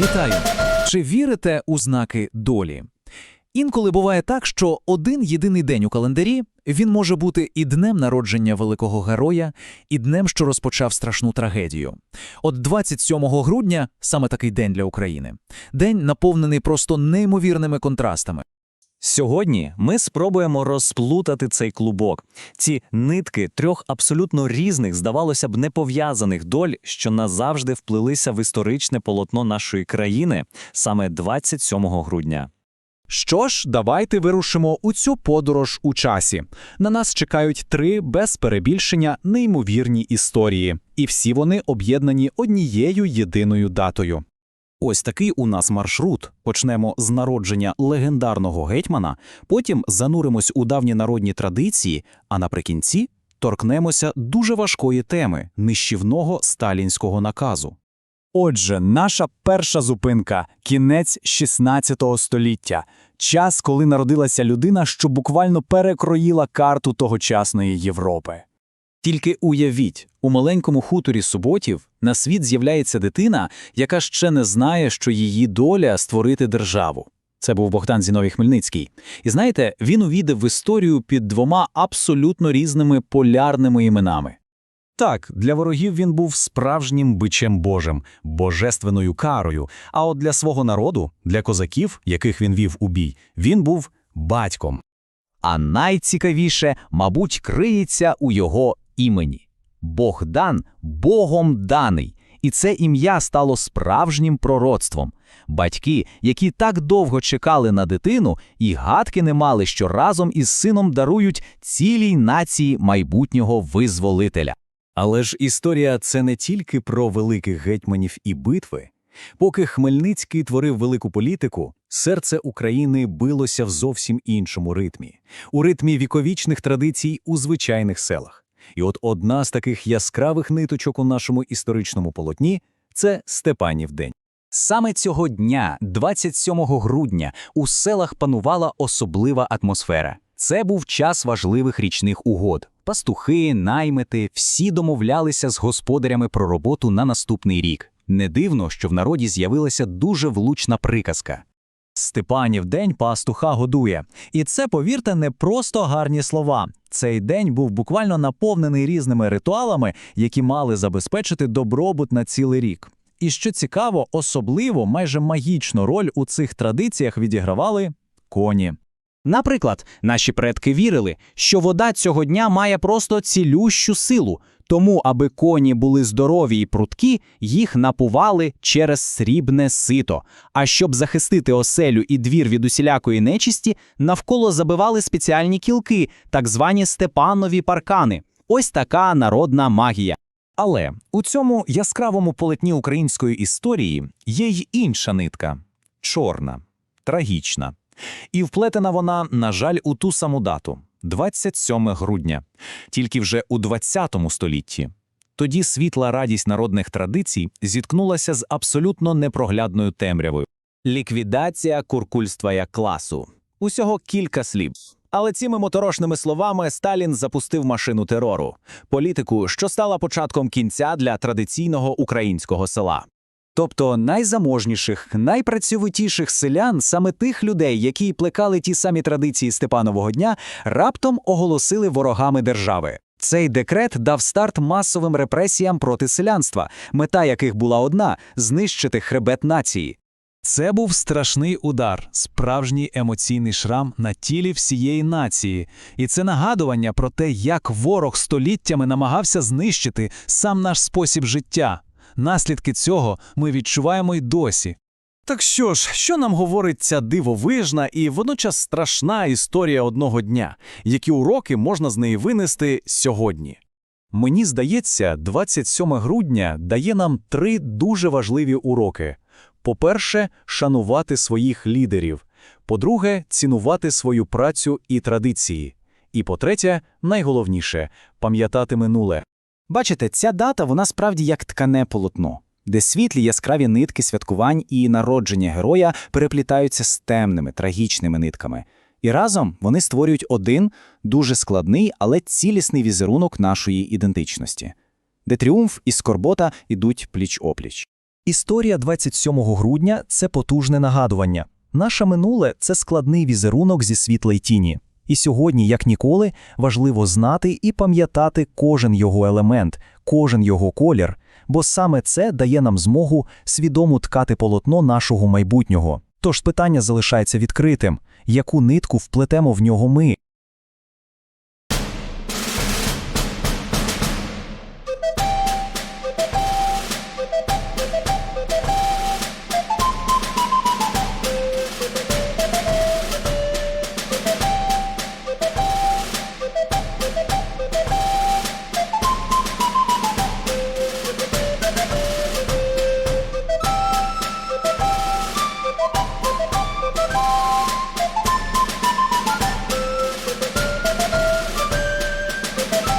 Вітаю! Чи вірите у знаки долі? Інколи буває так, що один єдиний день у календарі він може бути і днем народження великого героя, і днем, що розпочав страшну трагедію. От 27 грудня саме такий день для України. День наповнений просто неймовірними контрастами. Сьогодні ми спробуємо розплутати цей клубок, ці нитки трьох абсолютно різних, здавалося б, непов'язаних доль, що назавжди вплилися в історичне полотно нашої країни саме 27 грудня. Що ж, давайте вирушимо у цю подорож у часі. На нас чекають три без перебільшення неймовірні історії, і всі вони об'єднані однією єдиною датою. Ось такий у нас маршрут. Почнемо з народження легендарного гетьмана, потім зануримось у давні народні традиції, а наприкінці торкнемося дуже важкої теми нищівного сталінського наказу. Отже, наша перша зупинка кінець 16 століття, час, коли народилася людина, що буквально перекроїла карту тогочасної Європи. Тільки уявіть, у маленькому хуторі суботів на світ з'являється дитина, яка ще не знає, що її доля створити державу. Це був Богдан Зіновій Хмельницький. І знаєте, він увійде в історію під двома абсолютно різними полярними іменами. Так, для ворогів він був справжнім бичем Божим, божественною карою. А от для свого народу, для козаків, яких він вів у бій, він був батьком. А найцікавіше, мабуть, криється у його імені. Богдан Богом даний. І це ім'я стало справжнім пророцтвом. Батьки, які так довго чекали на дитину, і гадки не мали, що разом із сином дарують цілій нації майбутнього визволителя. Але ж історія це не тільки про великих гетьманів і битви. Поки Хмельницький творив велику політику, серце України билося в зовсім іншому ритмі, у ритмі віковічних традицій у звичайних селах. І от одна з таких яскравих ниточок у нашому історичному полотні це Степанів день. Саме цього дня, 27 грудня, у селах панувала особлива атмосфера. Це був час важливих річних угод. Пастухи, наймити, всі домовлялися з господарями про роботу на наступний рік. Не дивно, що в народі з'явилася дуже влучна приказка. Степанів день пастуха годує. І це, повірте, не просто гарні слова. Цей день був буквально наповнений різними ритуалами, які мали забезпечити добробут на цілий рік. І що цікаво, особливо майже магічну роль у цих традиціях відігравали коні. Наприклад, наші предки вірили, що вода цього дня має просто цілющу силу, тому, аби коні були здорові і прудкі, їх напували через срібне сито. А щоб захистити оселю і двір від усілякої нечисті, навколо забивали спеціальні кілки, так звані степанові паркани. Ось така народна магія. Але у цьому яскравому полотні української історії є й інша нитка чорна, трагічна. І вплетена вона, на жаль, у ту саму дату 27 грудня, тільки вже у 20 столітті. Тоді світла радість народних традицій зіткнулася з абсолютно непроглядною темрявою. Ліквідація куркульства як класу. Усього кілька слів. Але цими моторошними словами Сталін запустив машину терору, політику, що стала початком кінця для традиційного українського села. Тобто найзаможніших, найпрацьовитіших селян, саме тих людей, які плекали ті самі традиції Степанового дня, раптом оголосили ворогами держави. Цей декрет дав старт масовим репресіям проти селянства, мета яких була одна знищити хребет нації. Це був страшний удар, справжній емоційний шрам на тілі всієї нації, і це нагадування про те, як ворог століттями намагався знищити сам наш спосіб життя. Наслідки цього ми відчуваємо й досі. Так що ж, що нам говорить ця дивовижна і водночас страшна історія одного дня, які уроки можна з неї винести сьогодні? Мені здається, 27 грудня дає нам три дуже важливі уроки. По-перше, шанувати своїх лідерів. По-друге, цінувати свою працю і традиції. І по-третє, найголовніше пам'ятати минуле. Бачите, ця дата вона справді як ткане полотно, де світлі яскраві нитки святкувань і народження героя переплітаються з темними, трагічними нитками. І разом вони створюють один дуже складний, але цілісний візерунок нашої ідентичності, де тріумф і скорбота йдуть пліч-опліч. Історія 27 грудня це потужне нагадування. Наше минуле це складний візерунок зі світла й тіні. І сьогодні, як ніколи, важливо знати і пам'ятати кожен його елемент, кожен його колір, бо саме це дає нам змогу свідомо ткати полотно нашого майбутнього. Тож питання залишається відкритим: яку нитку вплетемо в нього ми?